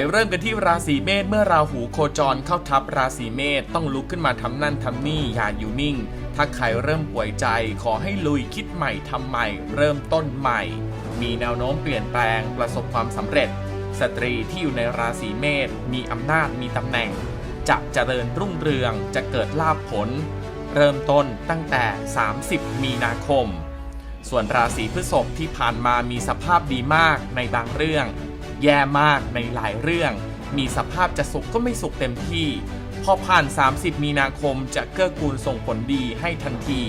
ไปเริ่มกันที่ราศีเมษเมื่อราหูโคจรเข้าทับราศีเมษต้องลุกขึ้นมาทำนั่นทำนี่อย่าอยู่นิ่ง ถ้าใครเริ่มป่วยใจขอให้ลุยคิดใหม่ทำใหม่ เริ่มต้นใหม่ มีแนวโน้มเปลี่ยนแปลงประสบความสำเร็จ สตรีที่อยู่ในราศีเมษมีอำนาจมีตำแหน่ง จะเจริญรุ่งเรืองจะเกิดลาภผล เริ่มต้นตั้งแต่ 30 มีนาคม ส่วนราศีพฤษภที่ผ่านมามีสภาพดีมากในบางเรื่อง แย่มากในหลายเรื่อง มีสภาพจะสุขก็ไม่สุขเต็มที่ พอผ่าน 30 มีนาคมจะเกื้อกูลส่งผลดีให้ทันที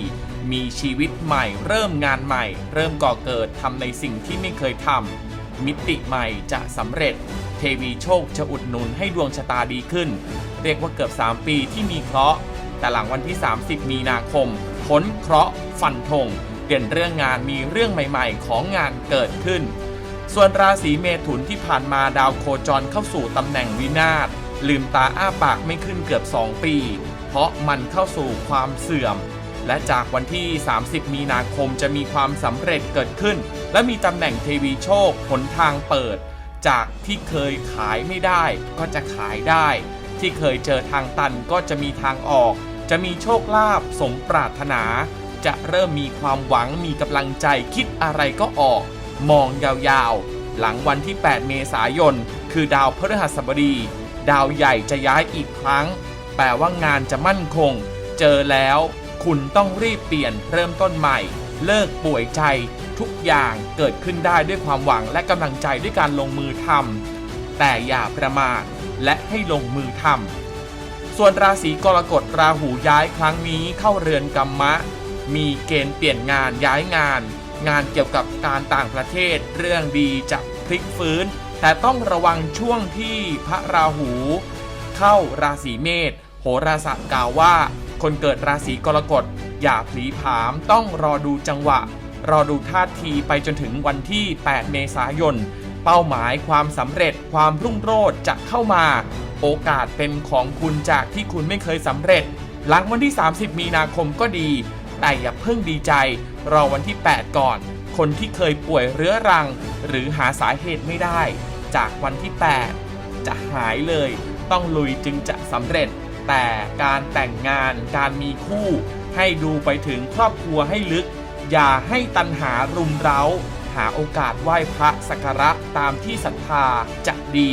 มีชีวิตใหม่ เริ่มงานใหม่ เริ่มก่อเกิดทำในสิ่งที่ไม่เคยทำมิติใหม่จะสำเร็จ เทวีโชคจะอุดหนุนให้ดวงชะตาดีขึ้น เรียกว่าเกือบ 3 ปีที่มีเคราะห์แต่หลังวันที่ 30 มีนาคมพ้นเคราะห์ฟันธงเด่นเรื่องงานมีเรื่องใหม่ ๆ ของงานเกิดขึ้น ส่วนราศีเมถุนที่ผ่านมาดาวโคจรเข้าสู่ตำแหน่งวินาศลืมตาอ้าปากไม่ขึ้นเกือบ 2 ปี เพราะมันเข้าสู่ความเสื่อม และจากวันที่ 30 มีนาคมจะมีความสำเร็จเกิดขึ้น และมีตำแหน่งเทวีโชคหนทางเปิด จากที่เคยขายไม่ได้ก็จะขายได้ ที่เคยเจอทางตันก็จะมีทางออก จะมีโชคลาภสมปรารถนา จะเริ่มมีความหวังมีกำลังใจคิดอะไรก็ออก มองยาวๆ หลังวันที่ 8 เมษายน คือดาวพฤหัสบดี ดาวใหญ่จะย้ายอีกครั้ง แปลว่างานจะมั่นคง เจอแล้ว คุณต้องรีบเปลี่ยนเริ่มต้นใหม่ เลิกป่วยใจ ทุกอย่างเกิดขึ้นได้ด้วยความหวังและกำลังใจด้วยการลงมือทำแต่อย่าประมาทและให้ลงมือทำส่วนราศีกรกฎราหูย้ายครั้งนี้เข้าเรือนกรรมะ มีเกณฑ์เปลี่ยนงานย้ายงาน งานเกี่ยวกับการต่างประเทศเรื่องดีจะพลิกฟื้น แต่ต้องระวังช่วงที่พระราหู เข้าราศีเมษโหราศาสตร์กล่าวว่า คนเกิดราศีกรกฎอย่าผลีผามต้องรอดูจังหวะ รอดูท่าทีไปจนถึงวันที่ 8 เมษายน เป้าหมายความสำเร็จความรุ่งโรจน์จะเข้ามา โอกาสเป็นของคุณจากที่คุณไม่เคยสำเร็จ หลังวันที่ 30 มีนาคมก็ดี แต่อย่าเพิ่งดีใจ รอวันที่ 8 ก่อน คนที่เคยป่วยเรื้อรัง หรือหาสาเหตุไม่ได้ จากวันที่ 8 จะหายเลย ต้องลุยจึงจะสำเร็จ แต่การแต่งงานการมีคู่ ให้ดูไปถึงครอบครัวให้ลึก อย่าให้ตันหารุมเร้า หาโอกาสไหว้พระสักการะตามที่ศรัทธาจะดี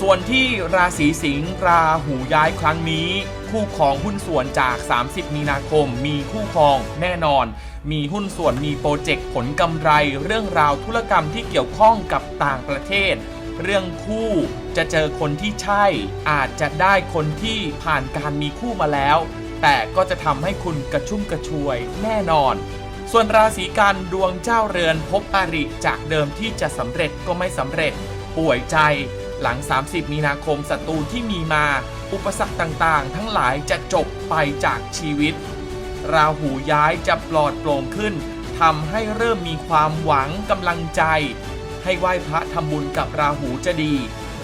ส่วนที่ราศีสิงห์ราหูย้ายครั้งนี้ คู่ครองหุ้นส่วนจาก 30 มีนาคม มีคู่ครองแน่นอน มีหุ้นส่วนมีโปรเจกต์ผลกำไร เรื่องราวธุรกรรมที่เกี่ยวข้องกับต่างประเทศ เรื่องคู่จะเจอคนที่ใช่ อาจจะได้คนที่ผ่านการมีคู่มาแล้ว แต่ก็จะทำให้คุณกระชุ่มกระชวยแน่นอน ส่วนราศีกันดวงเจ้าเรือนพบอริจากเดิมที่จะสำเร็จก็ไม่สำเร็จ ป่วยใจ หลัง 30 มีนาคมศัตรูที่มีมา อุปสรรคต่างๆ ทั้งหลายจะจบไปจากชีวิต ราหูย้ายจะปลอดโปร่งขึ้นทำให้เริ่มมีความหวังกำลังใจ ให้ไหว้พระทำบุญกับราหูจะดี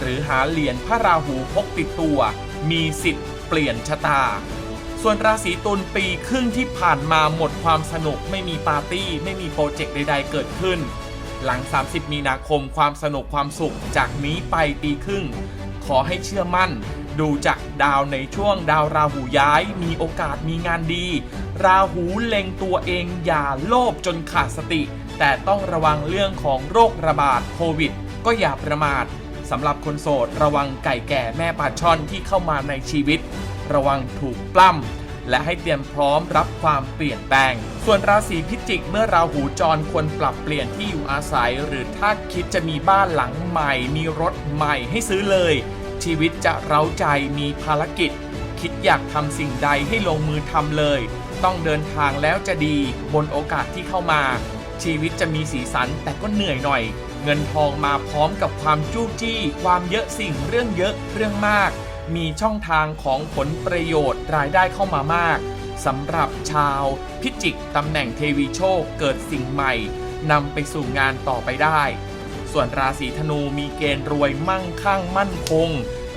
หรือหาเหรียญพระราหูพกติดตัว มีสิทธิ์เปลี่ยนชะตา ส่วนราศีตุลปีครึ่งที่ผ่านมาหมดความสนุกไม่มีปาร์ตี้ ไม่มีโปรเจกต์ใด ๆ เกิดขึ้น หลัง 30 มีนาคมความสนุกความสุขจากนี้ไปปีครึ่ง ขอให้เชื่อมั่น ดูจากดาวในช่วงดาวราหูย้าย มีโอกาสมีงานดี ราหูเล็งตัวเองอย่าโลภจนขาดสติ แต่ต้องระวังเรื่องของโรคระบาดโควิด ก็อย่าประมาทสำหรับคนโสด ระวังไก่แก่แม่ปลาช่อนที่เข้ามาในชีวิต ระวังถูกปล้ำ และให้เตรียมพร้อมรับความเปลี่ยนแปลง ส่วนราศีพิจิก เมื่อราหูจรควรปรับเปลี่ยนที่อยู่อาศัย หรือถ้าคิดจะมีบ้านหลังใหม่ มีรถใหม่ให้ซื้อเลย ชีวิตจะเร้าใจมีภารกิจ คิดอยากทำสิ่งใดให้ลงมือทำเลย ต้องเดินทางแล้วจะดีบนโอกาสที่เข้ามา ชีวิตจะมีสีสันแต่ก็เหนื่อยหน่อย เงินทองมาพร้อมกับความจู้จี้ ความเยอะสิ่งเรื่องเยอะเรื่องมาก มีช่องทางของผลประโยชน์รายได้เข้ามามากสำหรับชาวพิจิกตำแหน่งเทวีโชคเกิดสิ่งใหม่นำไปสู่งานต่อไปได้ ส่วนราศีธนูมีเกณฑ์รวยมั่งคั่งมั่นคง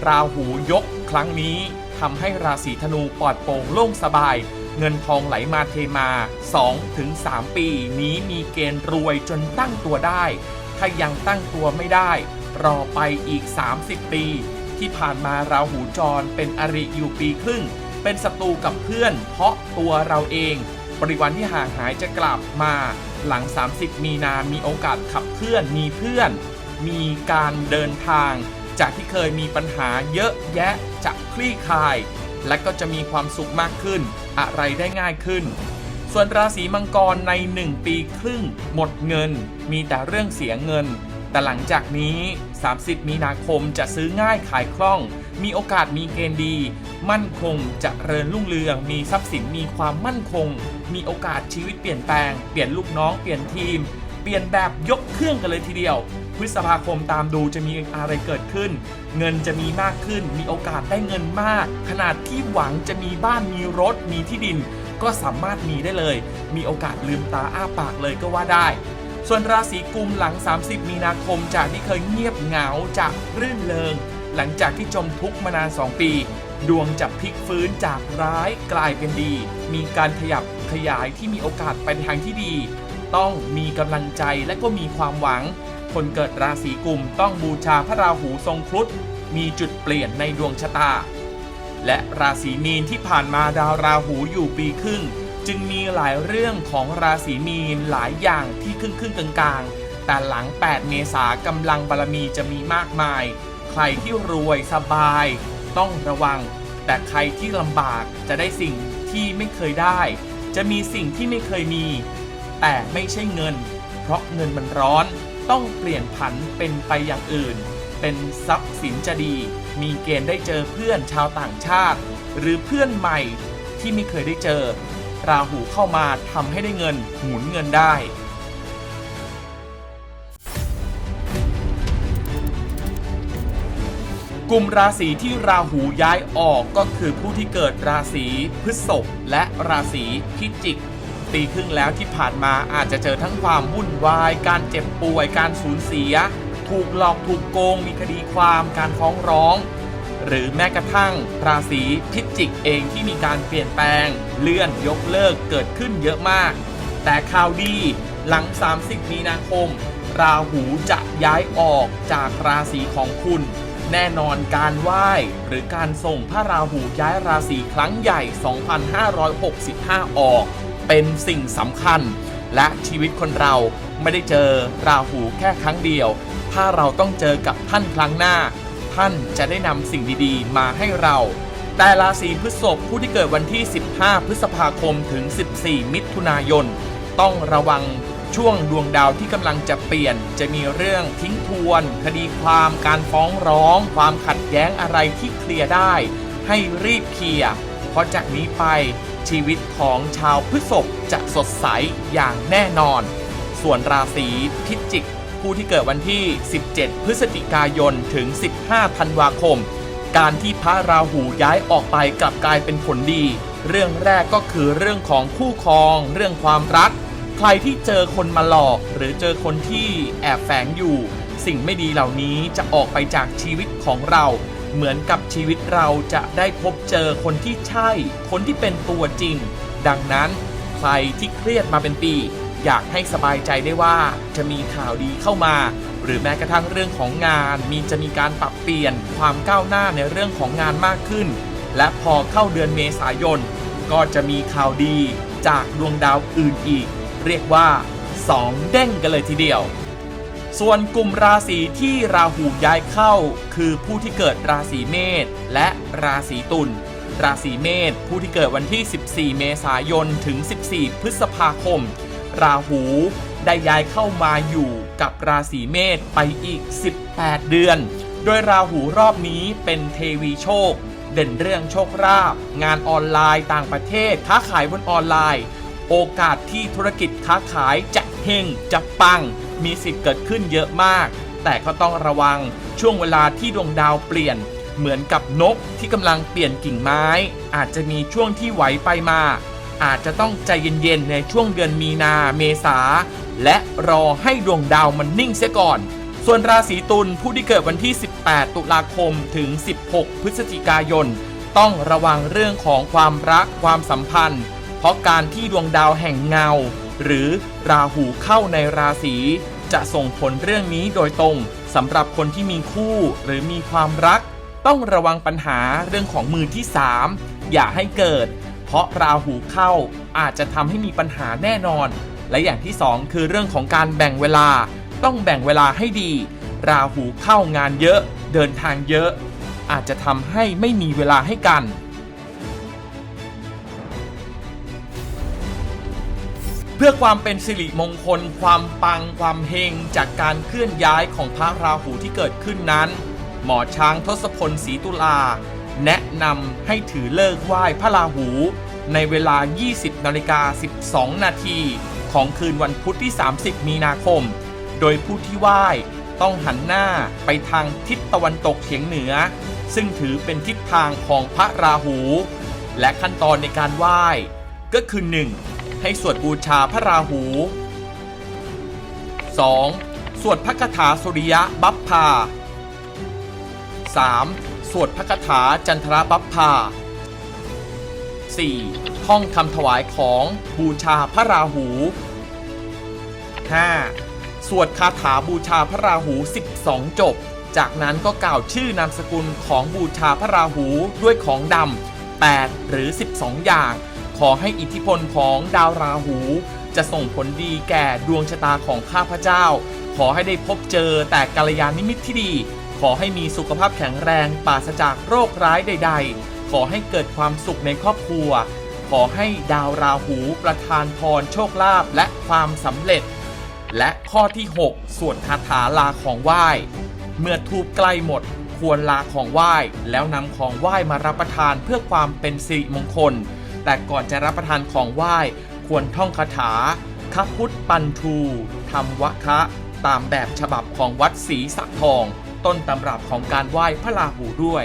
ราหูยกครั้งนี้ทำให้ราศีธนูปลอดโปร่งโล่งสบาย เงินทองไหลมาเทมา 2-3 ปีนี้มีเกณฑ์รวยจนตั้งตัวได้ ถ้ายังตั้งตัวไม่ได้ รอไปอีก 30 ปี ที่ผ่านมาราหูจรเป็นอริอยู่ปีครึ่ง เป็นศัตรูกับเพื่อน เพราะตัวเราเอง บริวันที่ห่างหายจะกลับมาหลัง 30 มีนามีโอกาสขับเคลื่อนมีเพื่อน มีการเดินทาง จากที่เคยมีปัญหาเยอะแยะจะคลี่คลาย และก็จะมีความสุขมากขึ้น อะไรได้ง่ายขึ้น ส่วนราศีมังกรใน 1 ปีครึ่ง หมดเงิน มีแต่เรื่องเสียเงิน แต่หลังจากนี้ 30 มีนาคมจะซื้อง่ายขายคล่อง มีโอกาสมีเกณฑ์ดี มั่นคงจะเริญรุ่งเรือง มีทรัพย์สินมีความมั่นคง มีโอกาสชีวิตเปลี่ยนแปลง เปลี่ยนลูกน้อง เปลี่ยนทีม เปลี่ยนแบบยกเครื่องกันเลยทีเดียว พฤษภาคมตามดูจะมีอะไรเกิดขึ้น เงินจะมีมากขึ้น มีโอกาสได้เงินมาก ขนาดที่หวังจะมีบ้านมีรถมีที่ดิน ก็สามารถมีได้เลย มีโอกาสลืมตาอ้าปากเลยก็ว่าได้ ส่วนราศีกุมหลัง 30 มีนาคมจากที่เคยเงียบเหงาจากรื่นเริง หลังจากที่จมทุกข์มานาน 2 ปี ดวงจะพลิกฟื้นจากร้ายกลายเป็นดี มีการขยับขยายที่มีโอกาสไปในทางที่ดี ต้องมีกำลังใจและก็มีความหวัง คนเกิดราศีกุมต้องบูชาพระราหูทรงครุฑมีจุดเปลี่ยนในดวงชะตา และราศีมีนที่ผ่านมาดาวราหูอยู่ปีครึ่ง จึงมีหลายเรื่องของราศีมีนหลายอย่างที่ครึ่งครึ่งกลางๆ แต่หลัง 8 เมษากำลังบารมีจะมีมากมาย ใครที่รวยสบาย ต้องระวัง แต่ใครที่ลำบากจะได้สิ่งที่ไม่เคยได้ จะมีสิ่งที่ไม่เคยมี แต่ไม่ใช่เงิน เพราะเงินมันร้อน ต้องเปลี่ยนผันเป็นไปอย่างอื่น เป็นทรัพย์สินจะดี มีเกณฑ์ได้เจอเพื่อนชาวต่างชาติ หรือเพื่อนใหม่ที่ไม่เคยได้เจอ ราหูเข้ามาทำให้ได้เงินหมุนเงินได้กลุ่มราศีที่ราหูย้ายออกก็คือผู้ที่เกิดราศีพฤษภและราศีพิจิก ปีครึ่งแล้วที่ผ่านมาอาจจะเจอทั้งความวุ่นวาย การเจ็บป่วย การสูญเสีย ถูกหลอกถูกโกง มีคดีความ การฟ้องร้อง หรือแม้กระทั่งราศีพิจิกเองที่มีการเปลี่ยนแปลง เลื่อนยกเลิกเกิดขึ้นเยอะมาก แต่ข่าวดีหลัง 30 มีนาคม ราหูจะย้ายออกจากราศีของคุณ แน่นอนการไหว้หรือการส่งพระราหูย้ายราศีครั้งใหญ่ 2565 ออก เป็นสิ่งสำคัญ และชีวิตคนเราไม่ได้เจอราหูแค่ครั้งเดียว ถ้าเราต้องเจอกับท่านครั้งหน้า ท่านจะได้นำสิ่งดีๆ มาให้เรา แต่ราศีพฤษภผู้ที่เกิดวันที่ 15 พฤษภาคมถึง 14 มิถุนายน ต้องระวังช่วงดวงดาวที่กำลังจะเปลี่ยน จะมีเรื่องทิ้งทวน คดีความการฟ้องร้อง ความขัดแย้งอะไรที่เคลียร์ได้ ให้รีบเคลียร์เพราะจากนี้ไปชีวิตของชาวพฤษภจะสดใสอย่างแน่นอน ส่วนราศีพิจิก ผู้ที่เกิดวันที่ 17 พฤศจิกายนถึง 15 ธันวาคม การที่พระราหูย้ายออกไปกลับกลายเป็นผลดี เรื่องแรกก็คือเรื่องของคู่ครอง เรื่องความรัก ใครที่เจอคนมาหลอก หรือเจอคนที่แอบแฝงอยู่ สิ่งไม่ดีเหล่านี้จะออกไปจากชีวิตของเรา เหมือนกับชีวิตเราจะได้พบเจอคนที่ใช่ คนที่เป็นตัวจริง ดังนั้นใครที่เครียดมาเป็นปี อยากให้สบายใจได้ว่าจะมีข่าวดีเข้ามา หรือแม้กระทั่งเรื่องของงาน มีจะมีการปรับเปลี่ยนความก้าวหน้าในเรื่องของงานมากขึ้น และพอเข้าเดือนเมษายน ก็จะมีข่าวดีจากดวงดาวอื่นอีก เรียกว่า 2 เด้งกันเลยทีเดียว ส่วนกลุ่มราศีที่ราหูย้ายเข้า คือผู้ที่เกิดราศีเมษและราศีตุลราศีเมษผู้ที่เกิดวันที่ 14 เมษายนถึง 14 พฤษภาคม ราหู ได้ย้ายเข้ามาอยู่กับราศีเมษไปอีก 18 เดือน โดยราหูรอบนี้เป็นเทวีโชค เด่นเรื่องโชคราบ งานออนไลน์ต่างประเทศ ค้าขายบนออนไลน์ โอกาสที่ธุรกิจค้าขายจะเฮงจะปัง มีสิทธิ์เกิดขึ้นเยอะมาก แต่ก็ต้องระวังช่วงเวลาที่ดวงดาวเปลี่ยน เหมือนกับนกที่กำลังเปลี่ยนกิ่งไม้ อาจจะมีช่วงที่ไหวไปมา อาจจะต้องใจเย็นๆ ในช่วงเดือนมีนาเมษา และรอให้ดวงดาวมันนิ่งเสียก่อน ส่วนราศีตุลผู้ที่เกิดวันที่ 18 ตุลาคมถึง 16 พฤศจิกายน ต้องระวังเรื่องของความรักความสัมพันธ์ เพราะการที่ดวงดาวแห่งเงา หรือราหูเข้าในราศีจะส่งผลเรื่องนี้โดยตรงสำหรับคนที่มีคู่หรือมีความรัก ต้องระวังปัญหาเรื่องของมือที่ 3 อย่าให้เกิด ราะราหูเข้าอาจจะทำให้มีปัญหาแน่นอน และอย่างที่ 2 คือเรื่องของการแบ่งเวลา ต้องแบ่งเวลาให้ดี ราหูเข้างานเยอะ เดินทางเยอะ อาจจะทำให้ไม่มีเวลาให้กัน เพื่อความเป็นสิริมงคล ความปังความเฮงจากการเคลื่อนย้ายของพระราหูที่เกิดขึ้นนั้น หมอช้างทศพลศรีตุลา แนะนำให้ถือเลิกไหว้พระราหู ในเวลา 20นาฬิกา12 นาทีของคืนวันพุธที่ 30 มีนาคม โดยผู้ที่ไหว้ต้องหันหน้าไปทางทิศตะวันตกเฉียงเหนือ ซึ่งถือเป็นทิศทางของพระราหู และขั้นตอนในการไหว้ ก็คือ 1. ให้สวดบูชาพระราหู 2. สวดพระคาถาสุริยะบัพพา 3. สวดพระคาถาจันทรบัพพา 4. ท่องคำถวายของบูชาพระราหู 5. สวดคาถาบูชาพระราหู 12 จบ จากนั้นก็กล่าวชื่อนามสกุลของบูชาพระราหูด้วยของดำ8หรือ 12 อย่าง ขอให้อิทธิพลของดาวราหู จะส่งผลดีแก่ดวงชะตาของข้าพเจ้า ขอให้ได้พบเจอแต่กัลยาณมิตรที่ดี ขอให้มีสุขภาพแข็งแรงปราศจากโรคร้ายใด ๆ ขอให้เกิดความสุขในครอบครัว ขอให้ดาวราหูประทานพรโชคลาภและความสำเร็จ และข้อที่ 6 สวดคาถาลาของไหว้ เมื่อทูบใกล้หมดควรลาของไหว้ แล้วนำของไหว้มารับประทานเพื่อความเป็นสิริมงคล แต่ก่อนจะรับประทานของไหว้ ควรท่องคาถาคพุทธปันทูธรรมวคะ ตามแบบฉบับของวัดศรีสะทอง ต้นตำรับของการไหว้พระราหูด้วย